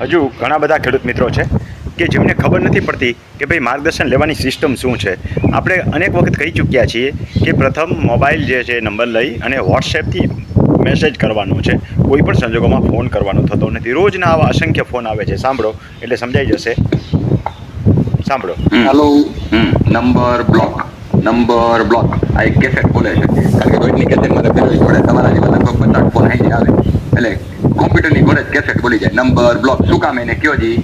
હજુ ઘણા બધા ખેડૂત મિત્રો છે કે જેમને ખબર નથી પડતી કે ભાઈ માર્ગદર્શન લેવાની સિસ્ટમ શું છે. આપણે અનેક વખત કહી ચૂક્યા છીએ કે પ્રથમ મોબાઈલ જે છે નંબર લઈ અને વોટ્સએપથી મેસેજ કરવાનો છે. કોઈ પણ સંજોગોમાં ફોન કરવાનો થતો નથી. રોજના આવા અસંખ્ય ફોન આવે છે. સાંભળો એટલે સમજાઈ જશે. સાંભળો. Hello. Number block. Number block. આ એક કેસેટ બોલે છે. કારણ કે રોજની કેસેટ મારે ફેરવવી પડે. તમારા જેવા લગભગ પચાસ ફોન આવી આવે. એટલે કોમ્પ્યુટરની જોડે કેસેટ બોલી જાય. નંબર બ્લોક શું કામ એને કયો જી?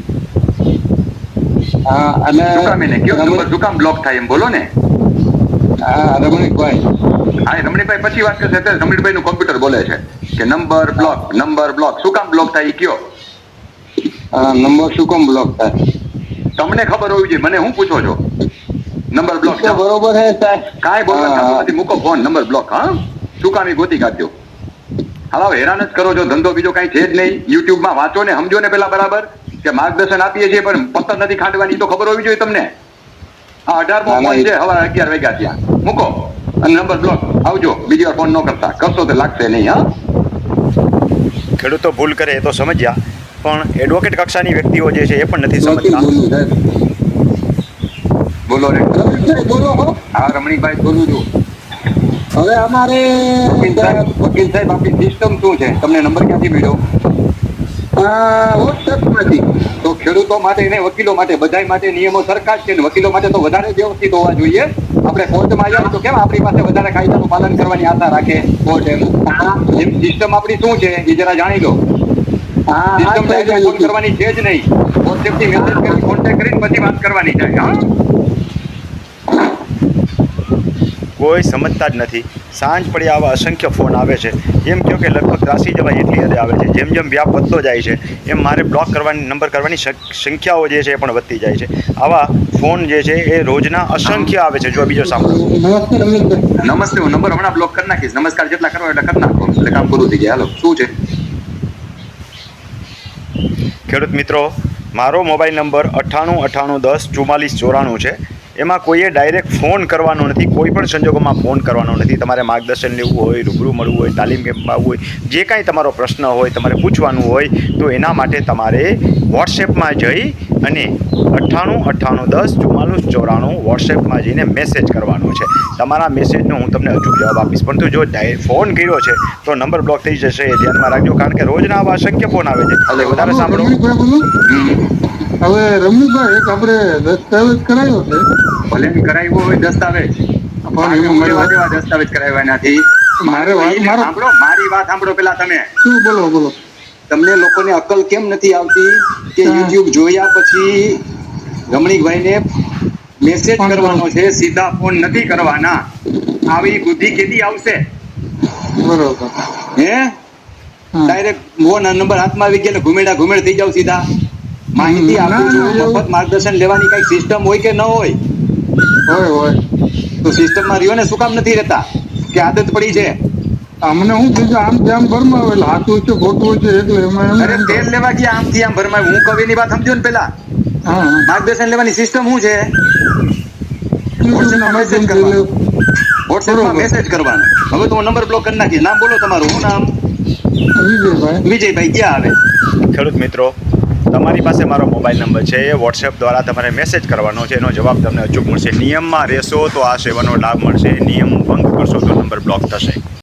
અને શું કામ એને કયો? નંબર શું કામ બ્લોક થાય એમ બોલો ને. હા રમણીકભાઈ. પછી વાત કરશે. અત્યારે રમણીભાઈ નું કોમ્પ્યુટર બોલે છે કે નંબર બ્લોક નંબર બ્લોક શું કામ બ્લોક થાય કયો? નંબર શું કામ બ્લોક થાય? તમને ખબર હોવી જોઈએ. મને હું પૂછો છો? નંબર બ્લોક બરોબર હે સાહેબ. કાંઈ બોલવાનું નથી. મૂકો ફોન નંબર બ્લોક હા? શું કામ એ ગોતી કાઢજો. હવે હવે હેરાન જ કરો છો ધંધો બીજો કાંઈ છે જ નહીં. યુટ્યુબમાં વાંચો ને સમજો ને પેલા બરાબર કે માર્ગદર્શન આપીએ છીએ પણ પતન નથી ખાંડવાની તો ખબર હોવી જોઈએ તમને. આ અઢાર ના, ના, ફોન છે હવે અગિયાર વાગ્યા ત્યાં. મૂકો. અને નંબર બ્લોક આવજો. બીજી વાર ફોન ન કરતા. કરશો તો લાગશે નહીં હા? ખેડૂતો ભૂલ કરે એ તો સમજ્યા પણ એડવોકેટ કક્ષાની વ્યક્તિઓ જે છે એ પણ નથી સમજતા. બોલો રે બોલો હો રમણીકભાઈ બોલું છું. હવે અમારે વકીલ સાહેબ આપણી સિસ્ટમ શું છે? તમને નંબર ક્યાંથી મળ્યો? વોટ્સએપમાંથી. તો ખેડૂતો માટે ને વકીલો માટે. બધાય માટે નિયમો સરખા છે ને વકીલો માટે તો વધારે વ્યવસ્થિત હોવા જોઈએ. આપણે કોર્ટમાં આવ્યા તો કેમ આપણી પાસે વધારે કાયદાનું પાલન કરવાની આશા રાખે? કોર્ટ એમ. એમ સિસ્ટમ આપણી શું છે? એ જરા જાણી લો. સિસ્ટમ ફોન કરવાની છે જ નહીં. વોટ્સએપથી મેસેજ કરી કોન્ટેક્ટ કરીને પછી વાત કરવાની છે હા? કોઈ સમજતા જ નથી. સાંજ પડી આવા અસંખ્ય ફોન આવે છે. એમ કહો કે લગભગ ત્રાસી જવાય એટલી હદે આવે છે. જેમ જેમ વ્યાપ વધતો જાય છે એમ મારે બ્લોક કરવાની નંબર કરવાની સંખ્યાઓ જે છે એ પણ વધતી જાય છે. આવા ફોન જે છે એ રોજના અસંખ્ય આવે છે. જો બીજો સાંભળો. નમસ્તે નમસ્તે હું નંબર હમણાં બ્લોક કરી નાખીશ. નમસ્કાર જેટલા કરો એટલે કરી નાખો. એટલે કામ પૂરું થઈ જાય. હાલો શું છે? ખેડૂત મિત્રો મારો મોબાઈલ નંબર અઠ્ઠાણું અઠ્ઠાણું દસ ચુમ્માલીસ ચોરાણું છે. એમાં કોઈએ ડાયરેક્ટ ફોન કરવાનો નથી, કોઈ પણ સંજોગોમાં ફોન કરવાનો નથી. તમારે માર્ગદર્શન લેવું હોય, રૂબરૂ મળવું હોય, તાલીમ કેમ્પમાં આવવું હોય, જે કાંઈ તમારો પ્રશ્ન હોય, તમારે પૂછવાનું હોય, તો એના માટે તમારે વોટ્સએપમાં જઈ અને અઠ્ઠાણું અઠ્ઠાણું દસ ચુમ્માલીસ ચોરાણું વોટ્સએપમાં જઈને મેસેજ કરવાનો છે. તમારા મેસેજનો હું તમને અચૂક જવાબ આપીશ. પરંતુ જો ફોન કર્યો છે તો નંબર બ્લોક થઈ જશે. એ ધ્યાનમાં રાખજો કારણ કે રોજના આવા અસંખ્ય ફોન આવે છે. એટલે વધારે સાંભળો. હવે રમણીકભાઈ એક આપણે દસ્તાવેજ કરાયો છે. ભલે કરાવ્યો હોય દસ્તાવેજ. પણ દસ્તાવેજ કરાવ્યા નથી મારે વાત- એને મારો- સાંભળો મારી વાત સાંભળો પેલા તમે. શું બોલો બોલો. તમને લોકોને અકલ કેમ નથી આવતી કે યુટ્યુબ જોયા પછી રમણીકભાઈને મેસેજ કરવાનો છે સીધા ફોન નથી કરવાના. આવી બુદ્ધિ કેદી આવશે? બરોબર. હે? ડાયરેક્ટ ફોન નંબર હાથમાં આવી ગયા ઘુમેડા ઘુમેડ થઈ જાવ સીધા. માહિતી આપું છું મફત માર્ગદર્શન લેવાની કઈ સિસ્ટમ હોય કે ન હોય? હોય હોય. તો સિસ્ટમમાં રહ્યો ને શું કામ નથી રહેતા? કે આદત પડી છે? અમને હું કીધું આમ તેમ ભરમાં આવે હાથું છે ખોટું છે એટલે એમાં અરે તેલ લેવા ગયા આમથી આમ ભરમાય હું કવિની વાત સમજો ને પેલા? હા. હા. માર્ગદર્શન લેવાની સિસ્ટમ શું છે? વોટ્સએપમાં. મેસેજ કરવાનો. હવે તો હું નંબર બ્લોક કરી નાખીશ. નામ બોલો તમારું. શું નામ? વિજયભાઈ. વિજયભાઈ ક્યાં આવે? ખેડૂત મિત્રો તમારી પાસે મારો મોબાઈલ નંબર છે. એ વોટ્સએપ દ્વારા તમારે મેસેજ કરવાનો છે. એનો જવાબ તમને અચૂક મળશે. નિયમમાં રહેશો તો આ સેવાનો લાભ મળશે. નિયમ ભંગ કરશો તો નંબર બ્લોક થશે.